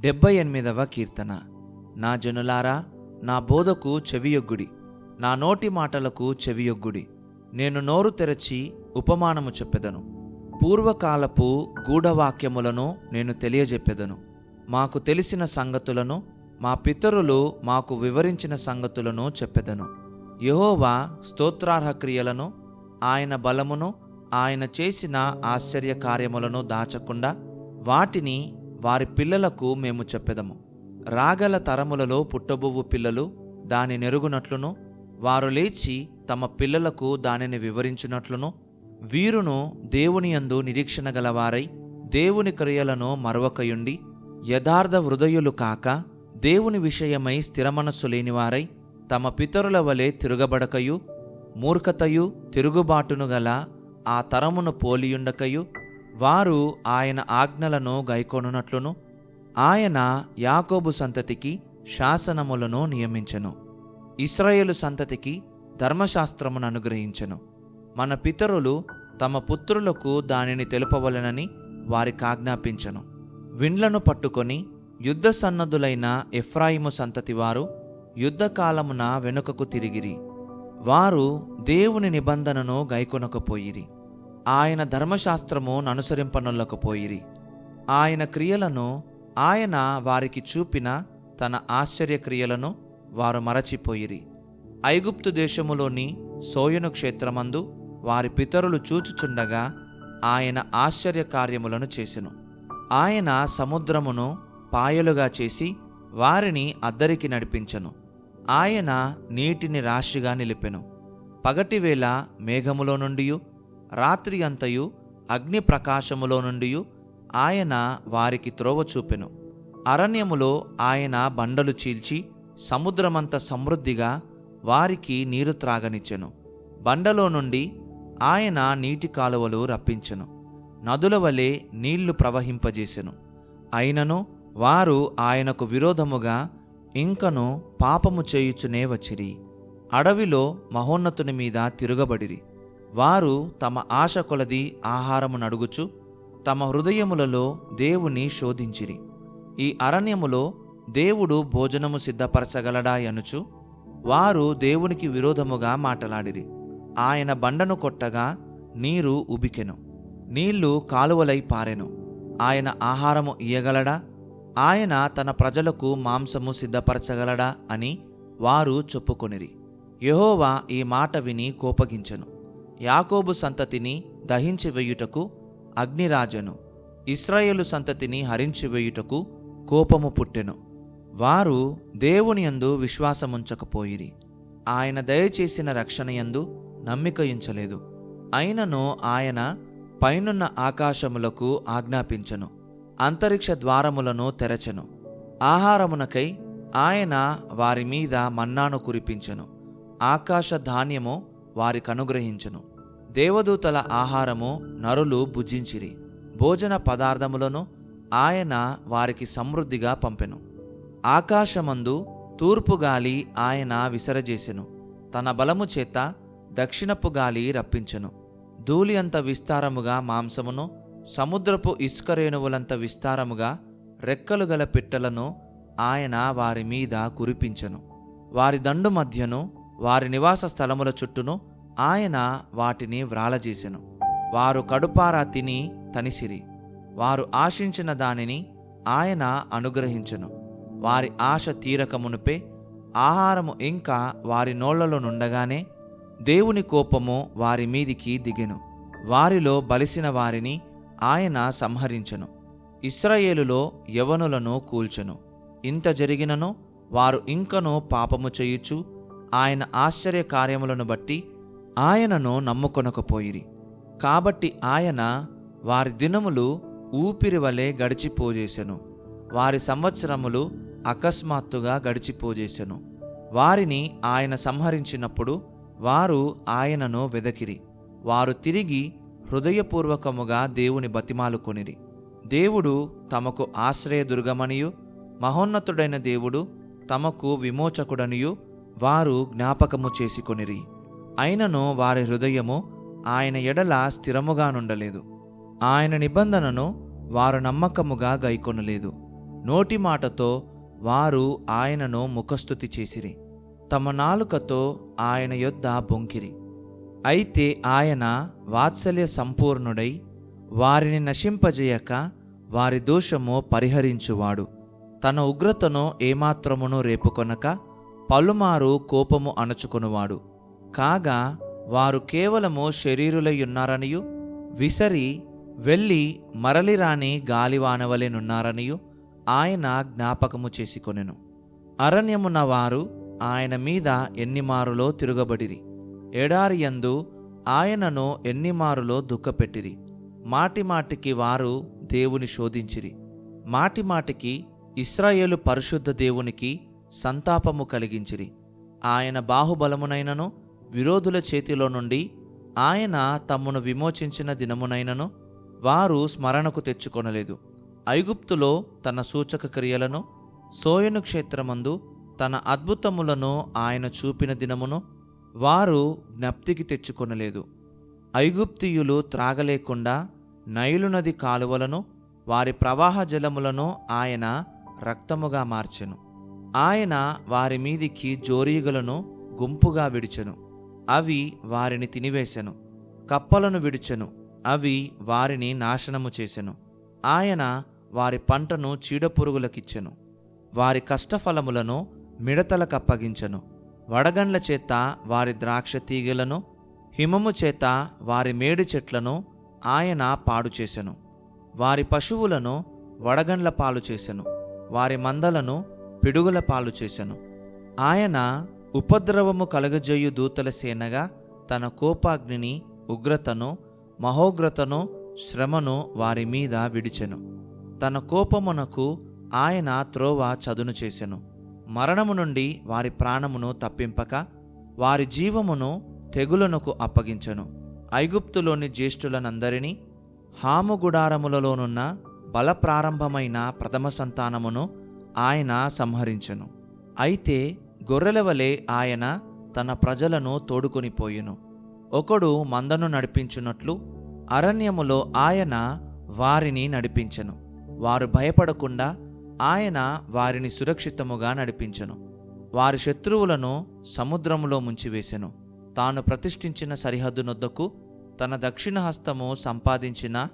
డెబ్బై ఎనిమిదవ కీర్తన. నా జనులారా నా బోధకు చెవియొగ్గుడి. నా నోటి మాటలకు చెవియొగ్గుడి. నేను నోరు తెరచి ఉపమానము చెప్పెదను. పూర్వకాలపు గూఢవాక్యములను నేను తెలియజెప్పెదను. మాకు తెలిసిన సంగతులను మా పితరులు మాకు వివరించిన సంగతులను చెప్పెదను. యహోవా స్తోత్రార్హ క్రియలను ఆయన బలమును ఆయన చేసిన ఆశ్చర్య కార్యములను దాచకుండా వాటిని వారి పిల్లలకు మేము చెప్పెదము. రాగల తరములలో పుట్టబువ్వు పిల్లలు దాని నెరుగునట్లును వారు లేచి తమ పిల్లలకు దానిని వివరించినట్లును వీరును దేవుని యందు నిరీక్షణ గలవారై దేవుని క్రియలను మరవకయుండి యథార్థ హృదయులు కాక దేవుని విషయమై స్థిరమనస్సు లేనివారై తమ పితరుల వలె తిరుగబడకయు మూర్ఖతయు తిరుగుబాటును గల ఆ తరమును పోలియుండకయు వారు ఆయన ఆజ్ఞలను గైకొనున్నట్లును ఆయన యాకోబు సంతతికి శాసనములను నియమించెను. ఇస్రాయేలు సంతతికి ధర్మశాస్త్రమును అనుగ్రహించెను. మన పితరులు తమ పుత్రులకు దానిని తెలుపవలెనని వారికి ఆజ్ఞాపించెను. విండ్లను పట్టుకొని యుద్ధ సన్నద్ధులైన ఎఫ్రాయిము సంతతి వారు యుద్ధకాలమున వెనుకకు తిరిగిరి. వారు దేవుని నిబంధనను గైకొనకపోయిరి. ఆయన ధర్మశాస్త్రము ననుసరింపనొల్లకపోయిరి ఆయన క్రియలను ఆయన వారికి చూపిన తన ఆశ్చర్యక్రియలను వారు మరచిపోయిరి. ఐగుప్తు దేశములోని సోయను క్షేత్రమందు వారి పితరులు చూచుచుండగా ఆయన ఆశ్చర్య కార్యములను చేసెను. ఆయన సముద్రమును పాయలుగా చేసి వారిని అద్దరికి నడిపించెను. ఆయన నీటిని రాశిగా నిలిపెను. పగటివేళ మేఘములో నుండియు రాత్రి అంతయు అగ్ని ప్రకాశములో నుండి ఆయన వారికి త్రోవ చూపెను. అరణ్యములో ఆయన బండలు చీల్చి సముద్రమంత సమృద్ధిగా వారికి నీరు త్రాగనిచ్చెను. బండలో నుండి ఆయన నీటి కాలువలు రప్పించెను. నదుల వలె నీళ్ళు ప్రవహింపజేసెను. అయినను వారు ఆయనకు విరోధముగా ఇంకను పాపము చేయుచునే వచ్చిరి. అడవిలో మహోన్నతుని మీద తిరగబడిరి. వారు తమ ఆశ కొలది ఆహారము నడుగుచు తమ హృదయములలో దేవుని శోధించిరి. ఈ అరణ్యములో దేవుడు భోజనము సిద్ధపరచగలడా అనుచు వారు దేవునికి విరోధముగా మాటలాడిరి. ఆయన బండను కొట్టగా నీరు ఉబికెను నీళ్ళు కాలువలై పారెను. ఆయన ఆహారము ఇయ్యగలడా? ఆయన తన ప్రజలకు మాంసము సిద్ధపరచగలడా అని వారు చెప్పుకొనిరి. యహోవా ఈ మాట విని కోపగించెను. యాకోబు సంతతిని దహించి వేయుటకు అగ్నిరాజను. ఇస్రాయేలు సంతతిని హరించి వేయుటకు కోపము పుట్టెను. వారు దేవుని యందు విశ్వాసముంచకపోయిరి. ఆయన దయచేసిన రక్షణయందు నమ్మిక ఉంచలేదు అయినను ఆయన పైనున్న ఆకాశములకు ఆజ్ఞాపించెను. అంతరిక్ష ద్వారములను తెరచెను. ఆహారమునకై ఆయన వారి మీద మన్నాను కురిపించెను. ఆకాశ ధాన్యము వారికి అనుగ్రహించెను. దేవదూతల ఆహారము నరులు భుజించిరి. భోజన పదార్థములను ఆయన వారికి సమృద్ధిగా పంపెను. ఆకాశమందు తూర్పు గాలి ఆయన విసరజేసెను. తన బలము చేత దక్షిణపు గాలి రప్పించెను. ధూళి అంత విస్తారముగా మాంసమును సముద్రపు ఇసుక రేణువులంత విస్తారముగా రెక్కలు గల పిట్టలను ఆయన వారి మీద కురిపించెను. వారి దండు మధ్యను వారి నివాస స్థలముల చుట్టూను ఆయన వాటిని వ్రాలజేసెను. వారు కడుపారా తిని తనిసిరి. వారు ఆశించిన దానిని ఆయన అనుగ్రహించెను. వారి ఆశ తీరకమునుపే ఆహారము ఇంకా వారి నోళ్ళలో నుండగానే దేవుని కోపము వారి మీదికి దిగెను. వారిలో బలిసిన వారిని ఆయన సంహరించెను. ఇస్రాయేలులో యవనులను కూల్చెను. ఇంత జరిగినను వారు ఇంకనూ పాపము చేయుచు ఆయన ఆశ్చర్య కార్యములను బట్టి ఆయనను నమ్ముకొనకపోయిరి. కాబట్టి ఆయన వారి దినములు ఊపిరి వలె గడిచిపోజేసెను. వారి సంవత్సరములు అకస్మాత్తుగా గడిచిపోజేసెను. వారిని ఆయన సంహరించినప్పుడు వారు ఆయనను వెదకిరి. వారు తిరిగి హృదయపూర్వకముగా దేవుని బతిమాలుకొనిరి దేవుడు తమకు ఆశ్రయదుర్గమనియు మహోన్నతుడైన దేవుడు తమకు విమోచకుడనియు వారు జ్ఞాపకము చేసుకొనిరి అయినను వారి హృదయము ఆయన ఎడల స్థిరముగా నుండలేదు. ఆయన నిబంధనను వారు నమ్మకముగా గైకొనలేదు. నోటి మాటతో వారు ఆయనను ముఖస్థుతి చేసిరి. తమ నాలుకతో ఆయన యొద్ద బొంకిరి. అయితే ఆయన వాత్సల్య సంపూర్ణుడై వారిని నశింపజేయక వారి దోషము పరిహరించువాడు. తన ఉగ్రతను ఏమాత్రమును రేపుకొనక పలుమారు కోపము అణచుకొనువాడు. కాగా వారు కేవలము శరీరులయ్యున్నారనియు విసరి వెళ్ళి మరలిరాని గాలివానవలెనున్నారనియు ఆయన జ్ఞాపకము చేసుకొనెను. అరణ్యమున్న వారు ఆయన మీద ఎన్నిమారులో తిరుగబడిరి. ఎడారియందు ఆయనను ఎన్నిమారులో దుఃఖపెట్టిరి. మాటిమాటికి వారు దేవుని శోధించిరి. మాటిమాటికి ఇస్రాయేలు పరిశుద్ధ దేవునికి సంతాపము కలిగించిరి. ఆయన బాహుబలమునైనను విరోధుల చేతిలో నుండి ఆయన తమ్మును విమోచించిన దినమునైనను వారు స్మరణకు తెచ్చుకొనలేదు. ఐగుప్తులో తన సూచక క్రియలను సోయను క్షేత్రమందు తన అద్భుతములను ఆయన చూపిన దినమును వారు జ్ఞప్తికి తెచ్చుకొనలేదు. ఐగుప్తియులు త్రాగలేకుండా నైలు నది కాలువలను వారి ప్రవాహ జలములను ఆయన రక్తముగా మార్చెను. ఆయన వారి మీదికి జోరీగలను గుంపుగా విడిచెను. అవి వారిని తినివేశను. కప్పలను విడిచెను. అవి వారిని నాశనము చేసెను. ఆయన వారి పంటను చీడపురుగులకిచ్చెను. వారి కష్టఫలములను మిడతలకప్పగించెను వడగండ్ల చేత వారి ద్రాక్ష తీగలను హిమము చేత వారి మేడి చెట్లను ఆయన పాడు చేసెను. వారి పశువులను వడగండ్ల పాలు చేసెను. వారి మందలను పిడుగుల పాలు చేసెను. ఆయన ఉపద్రవము కలగజేయు దూతల సేనగా తన కోపాగ్నిని ఉగ్రతను మహోగ్రతను శ్రమను వారి మీద విడిచెను. తన కోపమునకు ఆయన త్రోవ చదును చేసెను. మరణము నుండి వారి ప్రాణమును తప్పింపక వారి జీవమును తెగులనకు అప్పగించెను. ఐగుప్తులోని జ్యేష్ఠులనందరినీ హాము గుడారములలోనున్న బలప్రారంభమైన ప్రథమ సంతానమును ఆయన సంహరించెను. అయితే గొర్రెల వలె ఆయన తన ప్రజలను తోడుకొనిపోయెను ఒకడు మందను నడిపించున్నట్లు అరణ్యములో ఆయన వారిని నడిపించెను. వారు భయపడకుండా ఆయన వారిని సురక్షితముగా నడిపించెను. వారి శత్రువులను సముద్రములో ముంచివేసెను. తాను ప్రతిష్ఠించిన సరిహద్దునొద్దకు తన దక్షిణ హస్తము సంపాదించిన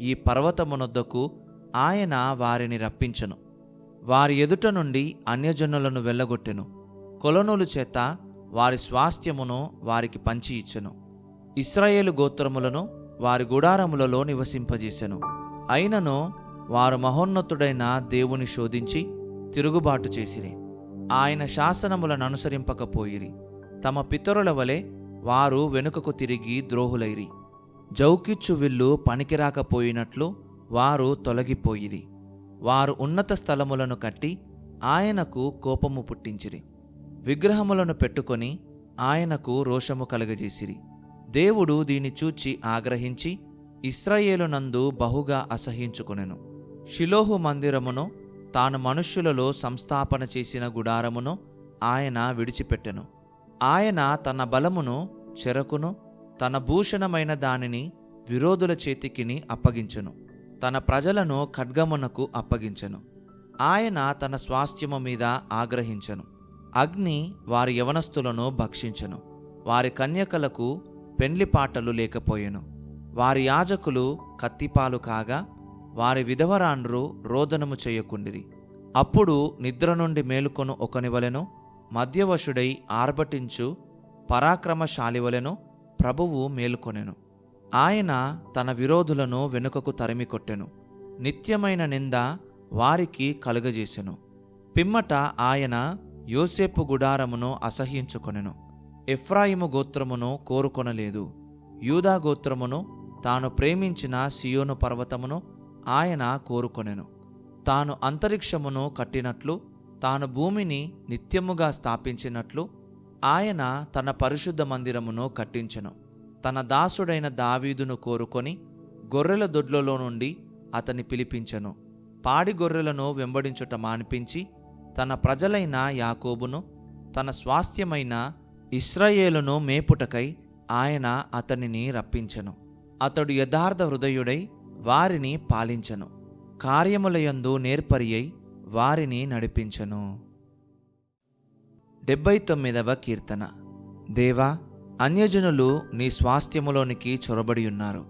ఈ పర్వతమునొద్దకు ఆయన వారిని రప్పించెను. వారి ఎదుట నుండి అన్యజనులను వెళ్ళగొట్టెను. కొలనులు చేత వారి స్వాస్థ్యమును వారికి పంచి ఇచ్చెను. ఇస్రాయేలు గోత్రములను వారి గుడారములలో నివసింపజేసెను. అయినను వారు మహోన్నతుడైన దేవుని శోధించి తిరుగుబాటు చేసిరి. ఆయన శాసనములను అనుసరింపకపోయిరి. తమ పితరుల వలె వారు వెనుకకు తిరిగి ద్రోహులైరి. జౌకిచ్చు విల్లు పనికిరాకపోయినట్లు వారు తొలగిపోయిరి. వారు ఉన్నత స్థలములను కట్టి ఆయనకు కోపము పుట్టించిరి. విగ్రహములను పెట్టుకొని ఆయనకు రోషము కలగజేసిరి. దేవుడు దీని చూచి ఆగ్రహించి ఇస్రాయేలునందు బహుగా అసహించుకొనెను షిలోహు మందిరమును తాను మనుష్యులలో సంస్థాపన చేసిన గుడారమును ఆయన విడిచిపెట్టెను. ఆయన తన బలమును చెరకును తన భూషణమైన దానిని విరోధుల చేతికిని అప్పగించెను. తన ప్రజలను ఖడ్గమునకు అప్పగించెను. ఆయన తన స్వాస్థ్యము మీద ఆగ్రహించెను. అగ్ని వారి యవనస్తులను భక్షించెను. వారి కన్యకలకు పెండ్లి పాటలు లేకపోయెను. వారి యాజకులు కత్తిపాలు కాగా వారి విధవరాండ్రు రోదనము చేయకుండిరి. అప్పుడు నిద్ర నుండి మేలుకొను ఒకనివలెను మధ్యవశుడై ఆర్భటించు పరాక్రమశాలివలెను ప్రభువు మేలుకొనెను. ఆయన తన విరోధులను వెనుకకు తరిమికొట్టెను నిత్యమైన నింద వారికి కలుగజేసెను. పిమ్మట ఆయన యోసేపు గుడారమును అసహ్యించుకొనెను. ఎఫ్రాయిము గోత్రమును కోరుకొనలేదు. యూదా గోత్రమును తాను ప్రేమించిన సియోను పర్వతమును ఆయన కోరుకొనెను. తాను అంతరిక్షమును కట్టినట్లు తాను భూమిని నిత్యముగా స్థాపించినట్లు ఆయన తన పరిశుద్ధ మందిరమును కట్టించెను. తన దాసుడైన దావీదును కోరుకొని గొర్రెల దొడ్లలో నుండి అతని పిలిపించెను. పాడి గొర్రెలను వెంబడించుట మానిపించి తన ప్రజలైన యాకోబును తన స్వాస్థ్యమైన ఇస్రాయేలును మేపుటకై ఆయన అతనిని రప్పించెను. అతడు యథార్థ హృదయుడై వారిని పాలించెను. కార్యములయందు నేర్పరి అయి వారిని నడిపించను. డెబ్బై తొమ్మిదవ కీర్తన. దేవా అన్యజనులు నీ స్వాస్థ్యములోనికి చొరబడి ఉన్నారు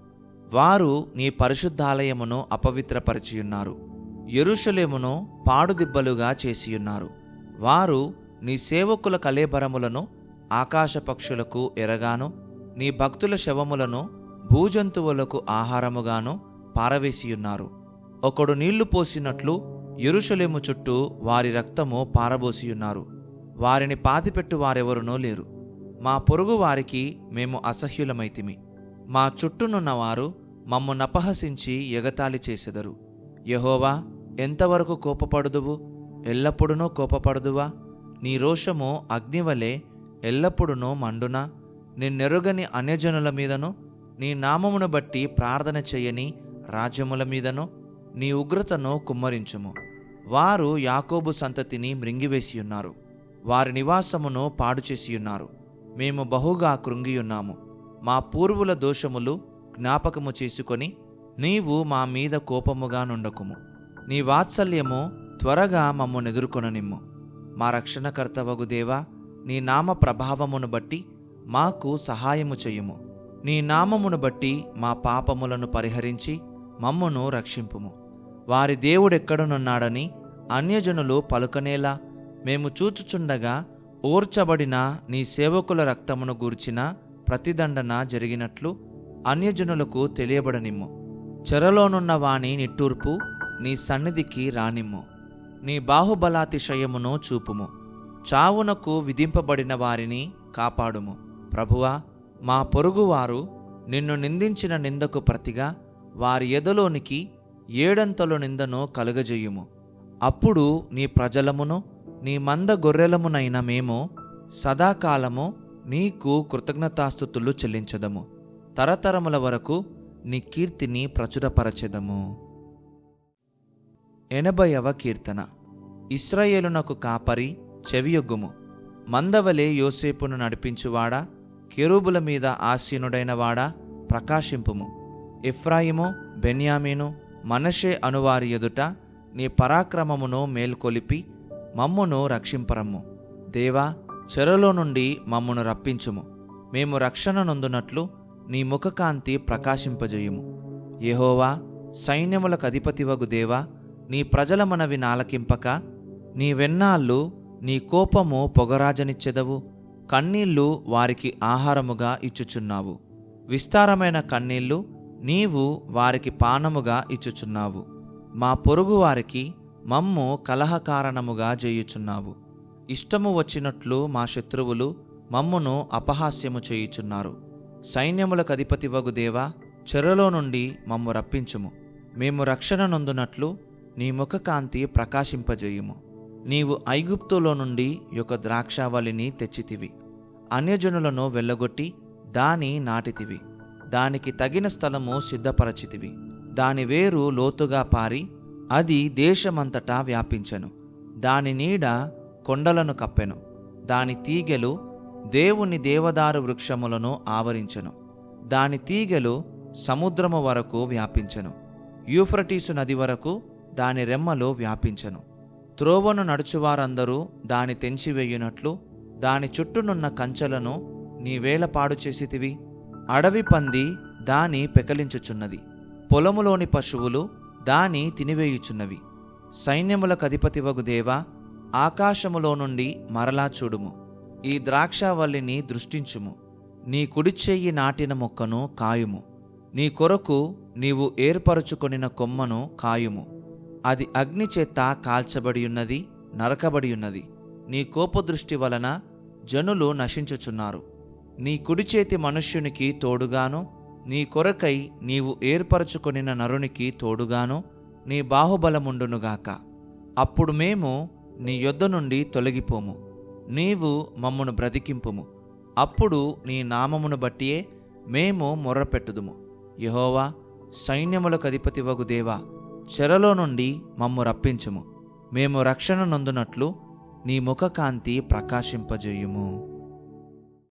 వారు నీ పరిశుద్ధాలయమును అపవిత్రపరిచియున్నారు. ఎరుషలేమును పాడుదిబ్బలుగా చేసియున్నారు. వారు నీ సేవకుల కలేబరములను ఆకాశ పక్షులకు ఎరగాను నీ భక్తుల శవములను భూజంతువులకు ఆహారముగాను పారవేసియున్నారు. ఒకడు నీళ్ళు పోసినట్లు ఎరుషలేము చుట్టూ వారి రక్తము పారబోసియున్నారు. వారిని పాతిపెట్టు వారెవరునో లేరు. మా పొరుగు వారికి మేము అసహ్యులమైతిమి. మా చుట్టూనున్నవారు మమ్ము నపహసించి ఎగతాళి చేసెదరు. యహోవా ఎంతవరకు కోపపడుదువు? ఎల్లప్పుడూ కోపపడుదువా? నీ రోషము అగ్నివలే ఎల్లప్పుడూ మండునా? నిన్నెరుగని అన్యజనుల మీదను నీ నామమును బట్టి ప్రార్థన చెయ్యని రాజ్యముల మీదను నీ ఉగ్రతను కుమ్మరించుము. వారు యాకోబు సంతతిని మృంగివేసియున్నారు. వారి నివాసమును పాడు చేసియున్నారు. మేము బహుగా కృంగియున్నాము. మా పూర్వుల దోషములు జ్ఞాపకము చేసుకొని నీవు మా మీద కోపముగా నుండకుము. నీ వాత్సల్యము త్వరగా మమ్మను ఎదుర్కొననిమ్ము. మా రక్షణకర్తవగు దేవా నీ నామ ప్రభావమును బట్టి మాకు సహాయము చెయ్యుము నీ నామమును బట్టి మా పాపములను పరిహరించి మమ్మను రక్షింపుము. వారి దేవుడెక్కడనున్నాడని అన్యజనులు పలుకనేలా మేము చూచుచుండగా ఓర్చబడిన నీ సేవకుల రక్తమును గూర్చిన ప్రతిదండన జరిగినట్లు అన్యజనులకు తెలియబడనిమ్ము. చెరలోనున్న వాణి నిట్టూర్పు నీ సన్నిధికి రానిమ్ము. నీ బాహుబలాతిశయమును చూపుము. చావునకు విధింపబడిన వారిని కాపాడుము. ప్రభువా మా పొరుగువారు నిన్ను నిందించిన నిందకు ప్రతిగా వారి ఎదలోనికి ఏడంతలు నిందను కలుగజేయుము. అప్పుడు నీ ప్రజలమును నీ మంద గొర్రెలమునైన మేము సదాకాలము నీకు కృతజ్ఞతాస్థుతులు చెల్లించదము. తరతరముల వరకు నీ కీర్తిని ప్రచురపరచెదము. ఎనభైవ కీర్తన. ఇస్రాయేలునకు కాపరి చెవియొగ్గుము. మందవలే యోసేపును నడిపించువాడా? కెరూబుల మీద ఆసీనుడైన వాడా ప్రకాశింపుము. ఇఫ్రాయిము బెన్యామీను మనషే అనువారి ఎదుట నీ పరాక్రమమును మేల్కొలిపి మమ్మును రక్షింపరమ్ము. దేవా చెరలో నుండి మమ్మును రప్పించుము. మేము రక్షణ నొందునట్లు నీ ముఖకాంతి ప్రకాశింపజేయుము. యెహోవా సైన్యములకు అధిపతివగు దేవా నీ ప్రజల మనవి నాలకింపక నీ వెన్నాళ్ళు నీ కోపము పొగరాజనిచ్చెదవు. కన్నీళ్ళు వారికి ఆహారముగా ఇచ్చుచున్నావు. విస్తారమైన కన్నీళ్ళు నీవు వారికి పానముగా ఇచ్చుచున్నావు. మా పొరుగు వారికి మమ్ము కలహకారణముగా చేయుచున్నావు ఇష్టము వచ్చినట్లు మా శత్రువులు మమ్మును అపహాస్యము చేయుచున్నారు. సైన్యములకు అధిపతివగు దేవా చెరలో నుండి మమ్ము రప్పించుము. మేము రక్షణ నొందునట్లు నీ ముఖకాంతి ప్రకాశింపజేయుము. నీవు ఐగుప్తులో నుండి యొక్క ద్రాక్షావళిని తెచ్చితివి. అన్యజనులను వెళ్ళగొట్టి దాని నాటితివి. దానికి తగిన స్థలము సిద్ధపరచితివి. దాని వేరు లోతుగా పారి అది దేశమంతటా వ్యాపించెను. దాని నీడ కొండలను కప్పెను. దాని తీగెలు దేవుని దేవదారు వృక్షములను ఆవరించెను. దాని తీగెలు సముద్రము వరకు వ్యాపించెను. యూఫ్రటీసు నది వరకు దాని రెమ్మలు వ్యాపించెను. త్రోవను నడుచువారందరూ దాని తెంచివేయునట్లు దాని చుట్టూనున్న కంచెలను నీ చేసితివి. అడవి పంది దాని పెకలించుచున్నది. పొలములోని పశువులు దాని తినివేయుచున్నవి. సైన్యములకు అధిపతివగు దేవా ఆకాశములో నుండి మరలా చూడుము. ఈ ద్రాక్షావల్లిని దృష్టించుము. నీ కుడి చెయ్యి నాటిన మొక్కను కాయుము. నీ కొరకు నీవు ఏర్పరచుకొనిన కొమ్మను కాయుము. అది అగ్ని చేత కాల్చబడి ఉన్నది నరకబడి ఉన్నది నీ కోపదృష్టి వలన జనులు నశించుచున్నారు. నీ కుడి చేతి మనుష్యునికి తోడుగాను నీ కొరకై నీవు ఏర్పరచుకొనిన నరునికి తోడుగాను నీ బాహుబలముండునుగాక. అప్పుడు మేము నీ యొద్ద నుండి తొలగిపోము. నీవు మమ్మను బ్రతికింపుము. అప్పుడు నీ నామమును బట్టియే మేము మొర్రపెట్టుదుము. యహోవా సైన్యములకు అధిపతివగు దేవా చెరలో నుండి మమ్ము రప్పించుము. మేము రక్షణ నొందునట్లు నీ ముఖకాంతి ప్రకాశింపజేయుము.